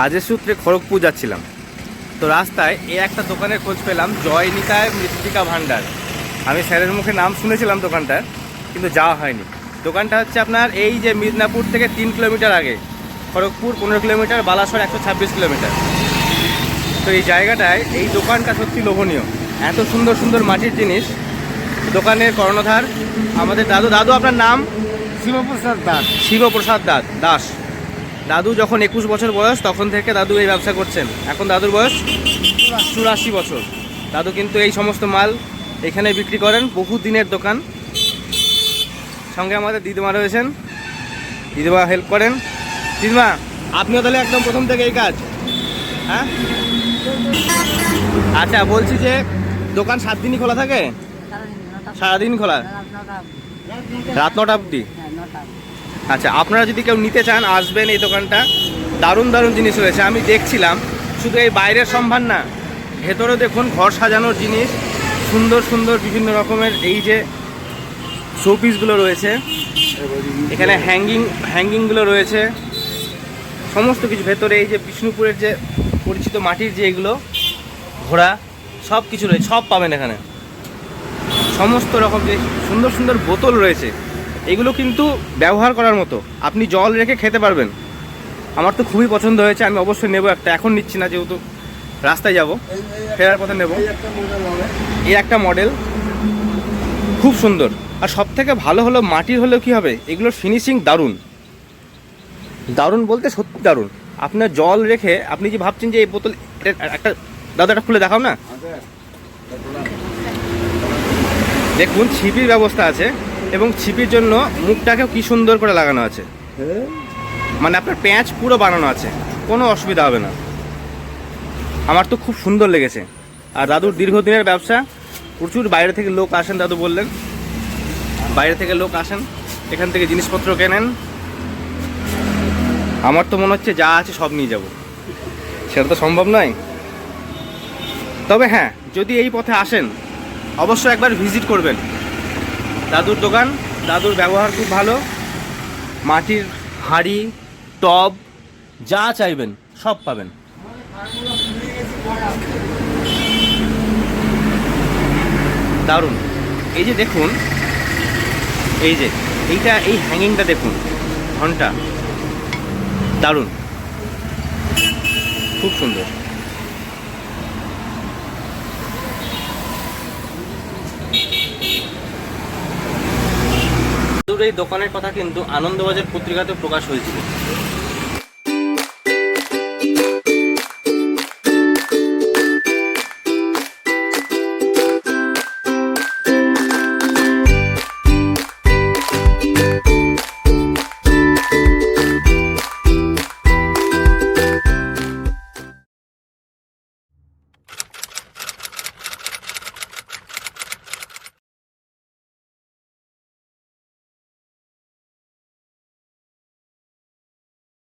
কাজের সূত্রে খড়গপুর যাচ্ছিলাম। তো রাস্তায় এ একটা দোকানের খোঁজ পেলাম জয় নিতায় মৃত্তিকা ভাণ্ডার। আমি স্যারের মুখে নাম শুনেছিলাম দোকানটার কিন্তু যাওয়া হয়নি। দোকানটা হচ্ছে আপনার এই যে মিদনাপুর থেকে তিন কিলোমিটার আগে খড়গপুর পনেরো কিলোমিটার বালাসর একশো ছাব্বিশ কিলোমিটার। তো এই জায়গাটায় এই দোকানটা সত্যি লোভনীয়। এত সুন্দর সুন্দর মাটির জিনিস দোকানের কর্ণধার আমাদের দাদু দাদু আপনার নাম? শিবপ্রসাদ দাস। শিবপ্রসাদ দাস দাস। দাদু যখন একুশ বছর বয়স তখন থেকে দাদু এই ব্যবসা করছেন। এখন দাদুর বয়স চুরাশি বছর। দাদু কিন্তু এই সমস্ত মাল এখানে বিক্রি করেন বহু দিনের দোকান। সঙ্গে আমাদের দিদিমা রয়েছেন। দিদিমা হেল্প করেন। দিদিমা আপনিও তাহলে একদম প্রথম থেকে এই কাজ? হ্যাঁ? আচ্ছা বলছি যে দোকান সাত দিনই খোলা থাকে? সারাদিন খোলা? রাত নটা অবধি। আচ্ছা আপনারা যদি কেউ নিতে চান, আসবেন এই দোকানটা। দারুণ দারুণ জিনিস রয়েছে আমি দেখছিলাম, শুধু এই বাইরের সম্ভার না ভেতরে দেখুন ঘর সাজানোর জিনিস, সুন্দর সুন্দর বিভিন্ন রকমের এই যে শোপিসগুলো রয়েছে। এখানে হ্যাঙ্গিং হ্যাঙ্গিংগুলো রয়েছে। সমস্ত কিছু, ভেতরে এই যে বিষ্ণুপুরের যে পরিচিত মাটির যে এগুলো, ঘোড়া সব কিছু রয়েছে, সব পাবেন এখানে। সমস্ত রকম যে সুন্দর সুন্দর বোতল রয়েছে। এগুলো কিন্তু ব্যবহার করার মতো। আপনি জল রেখে খেতে পারবেন। আমার তো খুবই পছন্দ হয়েছে, আমি অবশ্যই নেব একটা। এখন নিচ্ছি না, যেহেতু রাস্তায় যাব। ফেরার পথে নেব। এই একটা মডেল। খুব সুন্দর। আর সব থেকে ভালো হলো মাটির হলেও কি হবে? এগুলোর ফিনিশিং দারুণ। দারুণ বলতে সত্যি দারুণ। আপনার জল রেখে আপনি যে ভাবছেন যে এই বোতল একটা দাদা একটা খুলে দেখাও না? দেখুন, ছিপির ব্যবস্থা আছে। এবং ছিপির জন্য মুখটাকেও কি সুন্দর করে লাগানো আছে। মানে আপনার প্যাঁচ পুরো বানানো আছে, কোনো অসুবিধা হবে না। আমার তো খুব সুন্দর লেগেছে। আর দাদুর দীর্ঘদিনের ব্যবসা, প্রচুর বাইরে থেকে লোক আসেন, দাদু বললেন। বাইরে থেকে লোক আসেন, এখান থেকে জিনিসপত্র কেনেন। আমার তো মনে হচ্ছে যা আছে সব নিয়ে যাব। সেটা তো সম্ভব নয়। তবে হ্যাঁ যদি এই পথে আসেন, অবশ্যই একবার ভিজিট করবেন। দাদুর দোকান। দাদুর ব্যবহার খুব ভালো। মাটির হাঁড়ি, টব, যা চাইবেন, সব পাবেন। দারুণ। এই যে দেখুন, এই যে, এইটা, এই হ্যাঙ্গিংটা দেখুন, ঘণ্টা। দারুণ। খুব সুন্দর। দাদুর এই দোকানের কথা কিন্তু আনন্দবাজার পত্রিকাতে প্রকাশ হয়েছিল।